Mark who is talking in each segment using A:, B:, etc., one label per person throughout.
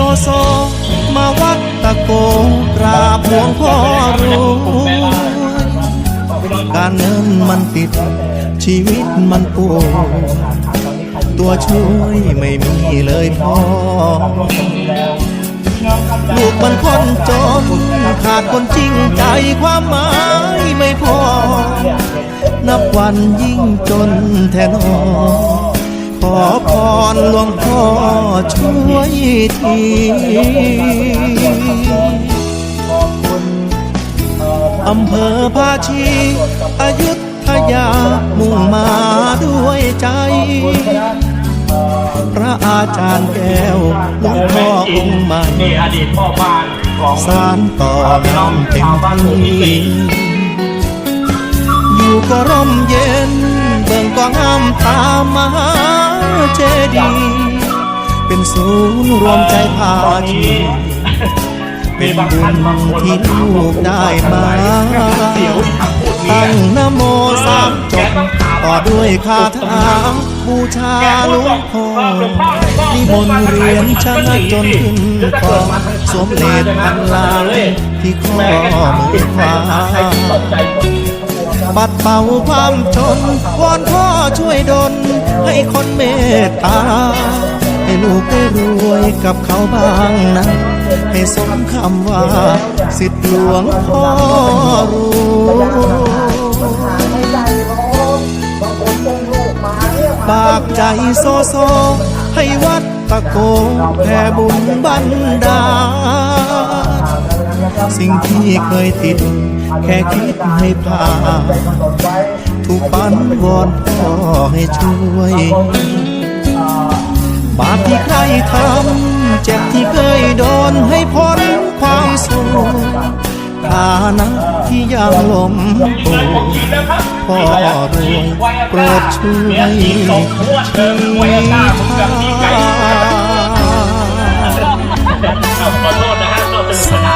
A: โซโซ มาวัดตะโกกราบหลวงพ่อรวยการเงินมันติด ชีวิตมันปวดตัวช่วยไม่มีเลยพ่อ ลูกมันคนจน ขาดคนจริงใจความหมายไม่พอ นับวันยิ่งจนแทนอ หลวงพ่อช่วยทีอำเภอภาชีอายุธยามุ่งมาด้วยใจ พระอาจารย์แก้วหลวงพ่อองค์ใหม่
B: นี่อดีตพ่อบ้านของ
A: สารต่อ
B: พี่น้ำ
A: เต็ม
B: ชาวบ้านหมู่ที่
A: ที่
B: สี่
A: อยู่ก็ร่มเย็นเบิ่งก็งามตามมา เจดีย์เป็นศูนย์รวมใจพาชีเป็นบุญที่ลูกได้มาตั้งนโมสามจบต่อด้วยคาถาบูชาหลวงพ่อนิมนต์เรียนชนะจนขึ้นคอสวมเลดพันลางที่ข้อมือขวา ปัดเป่าความจนวอนพ่อช่วยดลให้คนเมตตา ให้ลูกได้รวยกับเขาบ้างนะ ให้สมคำว่า สิทธิหลวงพ่อรวยปากใจโซโซ ให้วัดตะโกแผ่บุญบันดา สิ่งที่เคยติด แค่คิดให้ผ่านถูกปันวอนพ่อให้ช่วยบาปที่ใครทำเจ็บที่เคยโดนให้พ้นความสุขฐานะที่ยังลมปูพ่อรวยโปรดช่วยชีวิต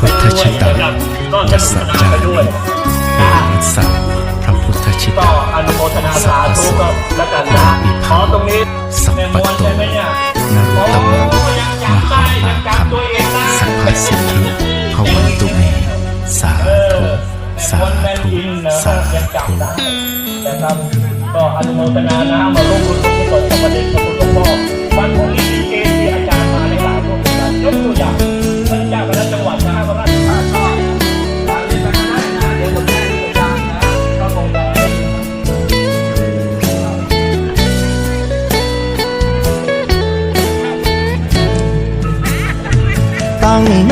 B: พุทธชิตา ยัสสะจาริเอหิสัพพระพุทธชิ
C: ก็
B: ตา
C: อนุโมทนาสาธุก็แล้วกันนะขอตรงนี้
B: สัพพ
C: มวล
B: โต
C: นี่ย
B: นรุตโมมหานาคัมสัพพสิทธิภวันตุเมสาธุสาธุสาธุ
C: นะครับก็อนุโมทนานะมาร่วมบุญกุศลกับประเด็นของหลวงพ่อวันพรุ่งนี้มีเกณฑ์ที่อาจารย์มาในหลายรูปแบบยกตัวอย่าง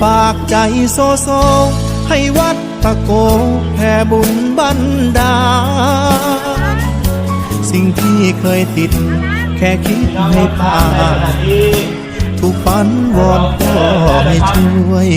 A: ฝากใจโซโซ ให้วัดตะโกแผ่บุญบันดา สิ่งที่เคยติด แค่คิดให้ผ่านทุกฝันวอนพ่อให้ช่วย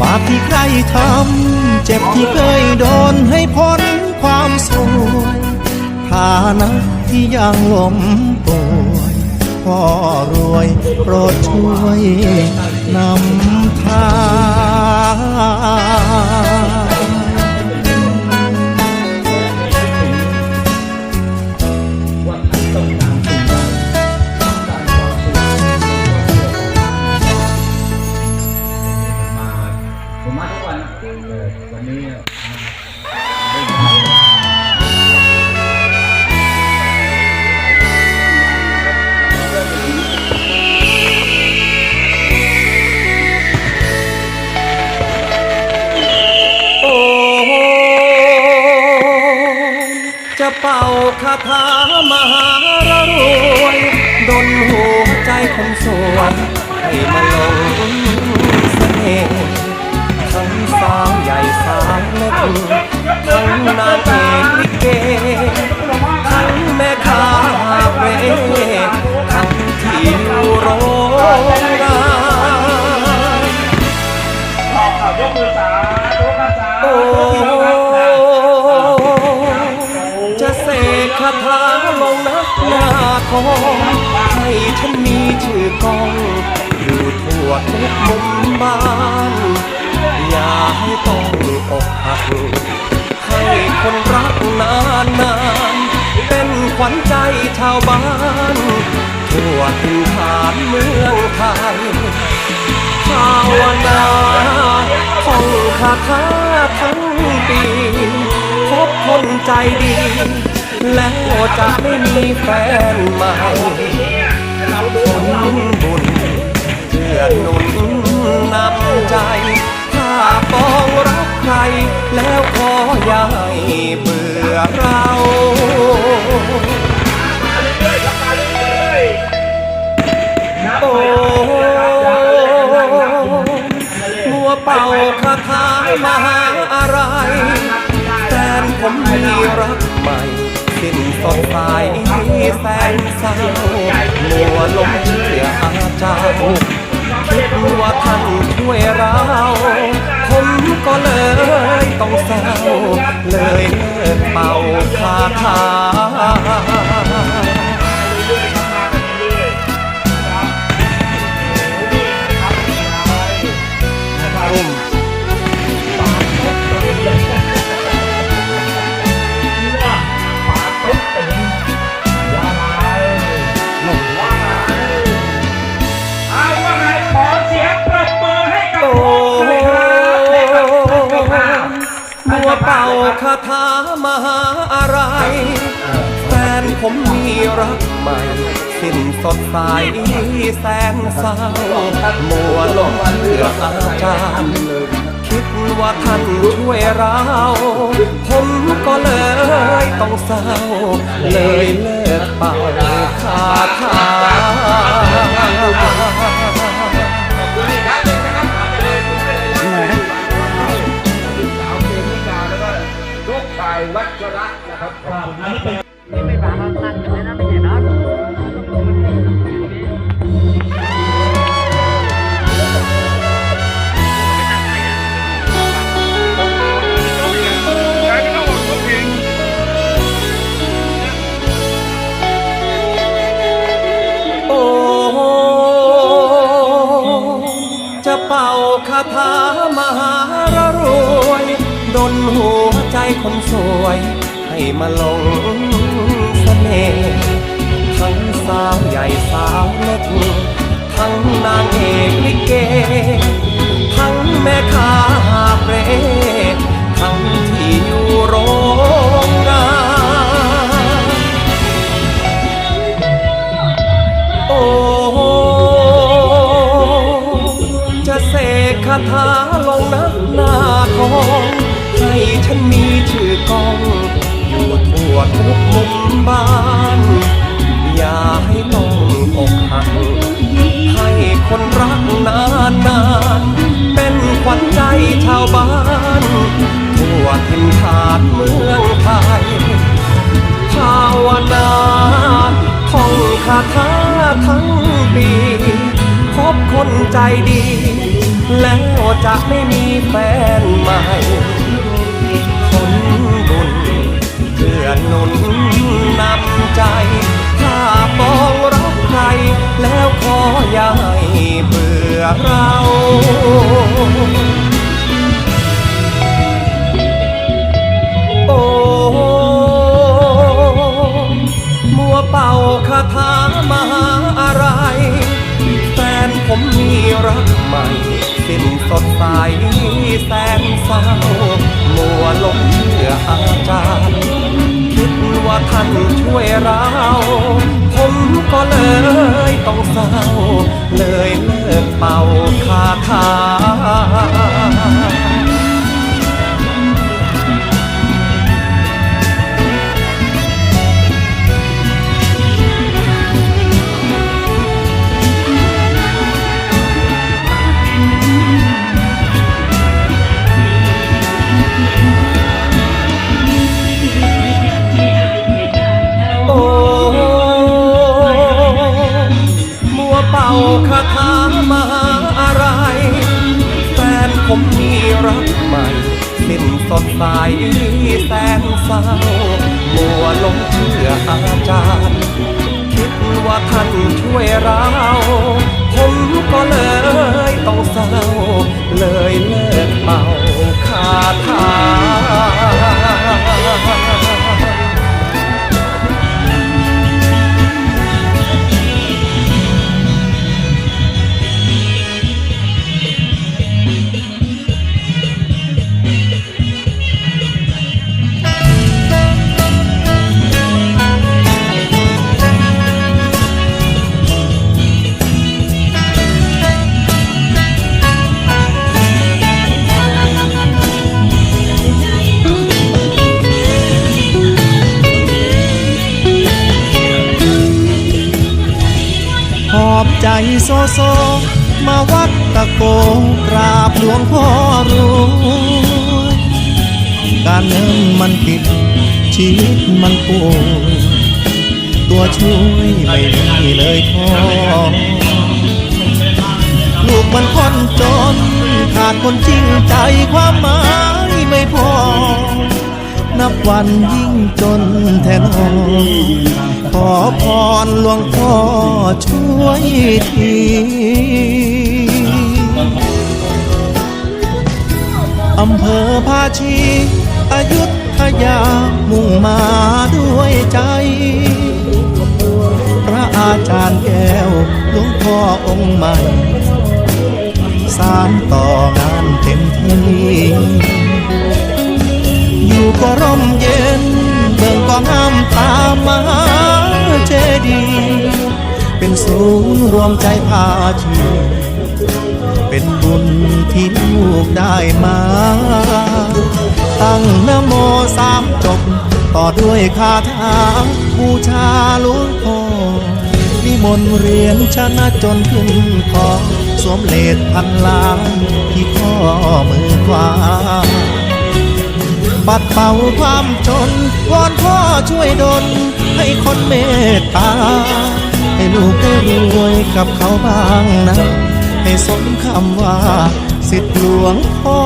A: บาปที่ใครทำ เจ็บที่เคยโดนให้พ้นความสวยฐานะที่ยังล้มป่ว พ่อรวยโปรดช่วยนำ ถามหารรวยดนหัวใจคนสวยให้มาลง ทั่วทุกมุ
D: มบ้าน อย่าให้ต้องอกหัก ให้คนรักนานนานเป็นขวัญใจชาวบ้าน ทั่วถิ่นฐานเมืองไทยภาวนาท่องคาถาทั้งปีพบคนใจดี แล้วจะไม่มีแฟนใหม่ เพื่อหนุนนำใจถ้าปองรักใคร แล้วขออย่าให้เบื่อเราโอ้มัวเป่าคาถามหาอะไรแฟนผมมีรักใหม่สิ้นสดใสแสนเศร้ามัวหลงเชื่ออาจารย์ คิดว่าท่านช่วยเราผมก็เลยต้องเศร้าเลยเลิกเป่าคาถาาถามหาอะไร แฟนผมมีรักใหม่ สิ้นสดใสแสนเศร้ามัวหลงเชื่ออาจารย์คิดว่าท่านช่วยเรา ผมก็เลยต้องเศร้า เลยเลิกเป่าคาถา ถามหารวยดนหัวใจคนสวย ให้มาหลงเสน่ห์ทั้งสาวใหญ่สาวเล็กทั้งนางเอกลิเก ทั้งแม่ค้า คนรักนานนานเป็นขวัญใจชาวบ้านทั่วถิ่นฐานเมืองไทย ภาวนาท่องคาถาทั้งปีพบคนใจดี แล้วจะไม่มีแฟนใหม่ คนบุญเพื่อนหนุน ดใสแสนเศร้ามัวลงเชื่ออาจารย์ คิดว่าท่านช่วยเรา ผมก็เลยต้องเศร้า เลยเลิกเป่าคาถา มัวหลงเชื่ออาจารย์คิคิดว่าท่านช่วยเรา ผมก็เลยต้องเศร้า เลยเลิกเป่าคาถา
A: อบใจโซโซ มาวัดตะโกกราบหลวงพ่อรวยการเงินมันติด ชีวิตมันป่วยตัวช่วยไม่มีเลยพ่อลูกมันคนจน ขาดคนจริงใจความหมายไม่พอ นับวันยิ่งจนแทนหอขอพรหลวงพ่อช่วยทีอำเภอภาชีอายุทยามุ่งมาด้วยใจ พระอาจารย์แก้วหลวงพ่อองค์ใหม่ สารต่องานเต็มที่ อยู่ก็ร่มเย็นเบิ่งก็งามตามมหาเจดีย์เป็นศูนย์รวมใจพาชีเป็นบุญที่ลูกได้มา ตั้งนโมสามจบ ต่อด้วยคาถาบูชาหลวงพ่อนิมนต์เรียนชนะจนขึ้นคอสวมเลดพันล้านที่ข้อมือขวา ปัดเป่าความจน วอนพ่อช่วยดลให้คนเมตตา ให้ลูกได้รวยกับเขาบ้างนะ ให้สมคำว่า สิทธิหลวงพ่อ